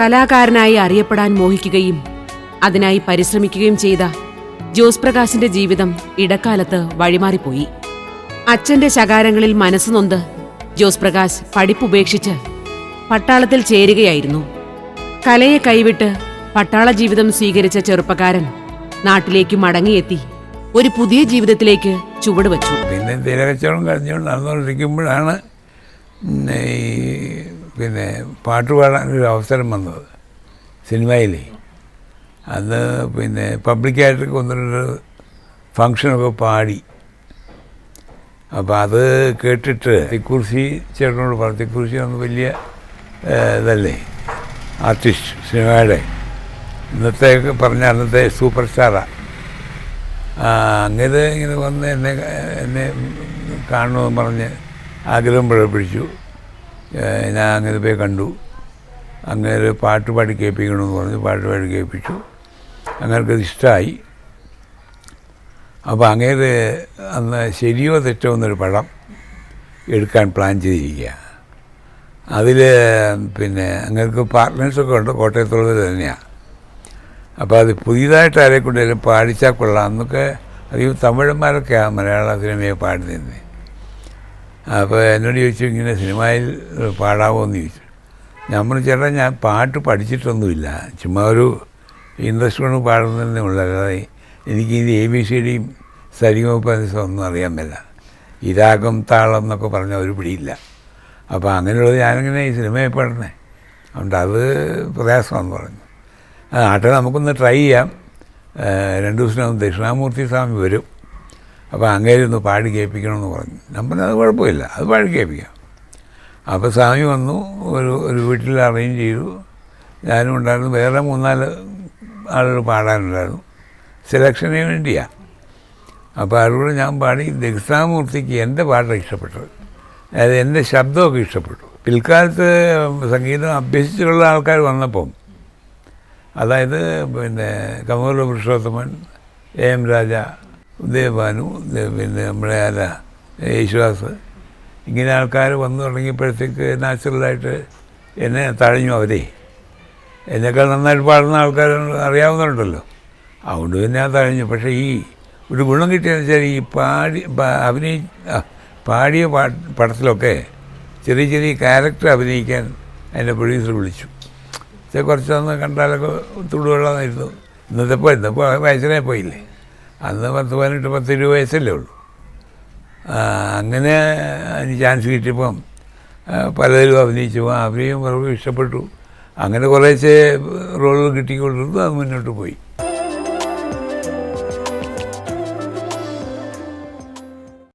കലാകാരനായി അറിയപ്പെടാൻ മോഹിക്കുകയും അതിനായി പരിശ്രമിക്കുകയും ചെയ്ത ജോസ് പ്രകാശിന്റെ ജീവിതം ഇടക്കാലത്ത് വഴിമാറിപ്പോയി. അച്ഛന്റെ ശകാരങ്ങളിൽ മനസ്സുനൊന്ത് ജോസ് പ്രകാശ് പഠിപ്പുപേക്ഷിച്ച് പട്ടാളത്തിൽ ചേരുകയായിരുന്നു. കലയെ കൈവിട്ട് പട്ടാള ജീവിതം സ്വീകരിച്ച ചെറുപ്പക്കാരൻ നാട്ടിലേക്ക് മടങ്ങിയെത്തി ഒരു പുതിയ ജീവിതത്തിലേക്ക് ചുവടുവച്ചു. പിന്നെ തിരകച്ചവടം കഴിഞ്ഞുകൊണ്ട് നടന്നുകൊണ്ടിരിക്കുമ്പോഴാണ് ഈ പിന്നെ പാട്ട് പാടാൻ ഒരു അവസരം വന്നത് സിനിമയിൽ അന്ന് പിന്നെ പബ്ലിക്കായിട്ട് ഒന്ന് രണ്ട് ഫങ്ഷനൊക്കെ പാടി. അപ്പോൾ അത് കേട്ടിട്ട് തിക്കുറിശി ചേട്ടനോട് പറഞ്ഞു തിക്കുറിശി ഒന്ന് വലിയ ഇതല്ലേ ആർട്ടിസ്റ്റ് സിനിമയുടെ. ഇന്നത്തെ പറഞ്ഞ അന്നത്തെ സൂപ്പർ സ്റ്റാറാണ് അങ്ങനെ ഇങ്ങനെ വന്ന് എന്നെ എന്നെ കാണണമെന്ന് പറഞ്ഞ് ആഗ്രഹം ഏ, ഞാൻ അങ്ങനെ പോയി കണ്ടു. അങ്ങനെ പാട്ട് പാടി കേൾപ്പിക്കണമെന്ന് പറഞ്ഞു പാട്ട് പാടി കേൾപ്പിച്ചു. അങ്ങനെയൊക്കെ ഇഷ്ടമായി അപ്പോൾ അങ്ങേര് അന്ന് ശരിയോ തെറ്റോ എന്നൊരു പടം എടുക്കാൻ പ്ലാൻ ചെയ്തിരിക്കുക അതിൽ പിന്നെ അങ്ങനെയൊക്കെ പാർട്ട്നേഴ്സൊക്കെ ഉണ്ട് കോട്ടയത്തുള്ളത് തന്നെയാണ് അപ്പോൾ അത് പുതിയതായിട്ട് ആരെ കൊണ്ടേലും പാടിച്ചാൽ കൊള്ളാം അന്നൊക്കെ അധികം തമിഴന്മാരൊക്കെയാണ് മലയാള സിനിമയെ പാടുന്നത്. അപ്പോൾ എന്നോട് ചോദിച്ചു ഇങ്ങനെ സിനിമയിൽ പാടാവോ എന്ന് ചോദിച്ചു. ഞാൻ പറഞ്ഞു ചേട്ടാ ഞാൻ പാട്ട് പഠിച്ചിട്ടൊന്നുമില്ല. ചുമ്മാ ഒരു ഇൻട്രസ്റ്റ് കൊണ്ട് പാടുന്നതന്നെ ഉള്ളു. അല്ലാതെ എനിക്ക് ഇത് എ ബി സി ഡിയും സരിഗമപ്പനിസം ഒന്നും അറിയാൻ മേല. താളം എന്നൊക്കെ പറഞ്ഞ ഒരു പിടിയില്ല. അപ്പോൾ അങ്ങനെയുള്ളത് ഞാനിങ്ങനെ ഈ സിനിമയെ പാടണേ അതുകൊണ്ട് അത് പ്രയാസമാണെന്ന് പറഞ്ഞു. ആട്ടെ നമുക്കൊന്ന് ട്രൈ ചെയ്യാം. രണ്ട് ദിവസത്തിനകം ദക്ഷിണാമൂർത്തി സ്വാമി വരും. അപ്പോൾ അങ്ങേരി ഒന്ന് പാടി കേൾപ്പിക്കണമെന്ന് പറഞ്ഞു. നമ്മൾ അത് കുഴപ്പമില്ല അത് പാടി കേൾപ്പിക്കാം. അപ്പോൾ സ്വാമി വന്നു ഒരു ഒരു വീട്ടിൽ അറേഞ്ച് ചെയ്തു. ഞാനും ഉണ്ടായിരുന്നു വേറെ മൂന്നാൽ ആളുകൾ പാടാനുണ്ടായിരുന്നു. സെലക്ഷന് വേണ്ടിയാണ് അപ്പോൾ അവരോട് ഞാൻ പാടി ദക്ഷിണാമൂർത്തിക്ക് എന്റെ പാട്ട് ഇഷ്ടപ്പെട്ടത്. അതായത് എന്റെ ശബ്ദമൊക്കെ ഇഷ്ടപ്പെട്ടു. പിൽക്കാലത്ത് സംഗീതം അഭ്യസിച്ചുള്ള ആൾക്കാർ വന്നപ്പം അതായത് പിന്നെ കമല പുരുഷോത്തമൻ എ എം രാജ ഉദയഭാനു ദേ- പിന്നെ നമ്മുടെ അല യേശുദാസ്. ഇങ്ങനെ ആൾക്കാർ വന്നു തുടങ്ങിയപ്പോഴത്തേക്ക് നാച്ചുറലായിട്ട് എന്നെ തഴഞ്ഞു അവരെ. എന്നെക്കാൾ നന്നായിട്ട് പാടുന്ന ആൾക്കാർ അറിയാവുന്നുണ്ടല്ലോ അതുകൊണ്ട് പിന്നെ ആ തഴഞ്ഞു. പക്ഷേ ഈ ഒരു ഗുണം കിട്ടിയെന്ന് വെച്ചാൽ ഈ പാടി അഭിനയി പാടിയ പാ പടത്തിലൊക്കെ ചെറിയ ചെറിയ ക്യാരക്ടർ അഭിനയിക്കാൻ എന്റെ പ്രൊഡ്യൂസർ വിളിച്ചു. കുറച്ചൊന്ന് കണ്ടാലൊക്കെ തുടുവെള്ളമായിരുന്നു ഇന്നത്തെ ഇപ്പോൾ ഇന്നിപ്പോൾ വയസ്സിനെ പോയില്ലേ? അന്ന് പത്ത് പതിനെട്ട് പത്തിരുപത് വയസ്സല്ലേ ഉള്ളൂ. അങ്ങനെ അതിന് ചാൻസ് കിട്ടിയപ്പം പലതിലും അഭിനയിച്ചു. അഭിനയം ഇഷ്ടപ്പെട്ടു. അങ്ങനെ കുറേശ്ശെ റോളുകൾ കിട്ടിക്കൊണ്ടിരുന്നു അത് മുന്നോട്ട് പോയി.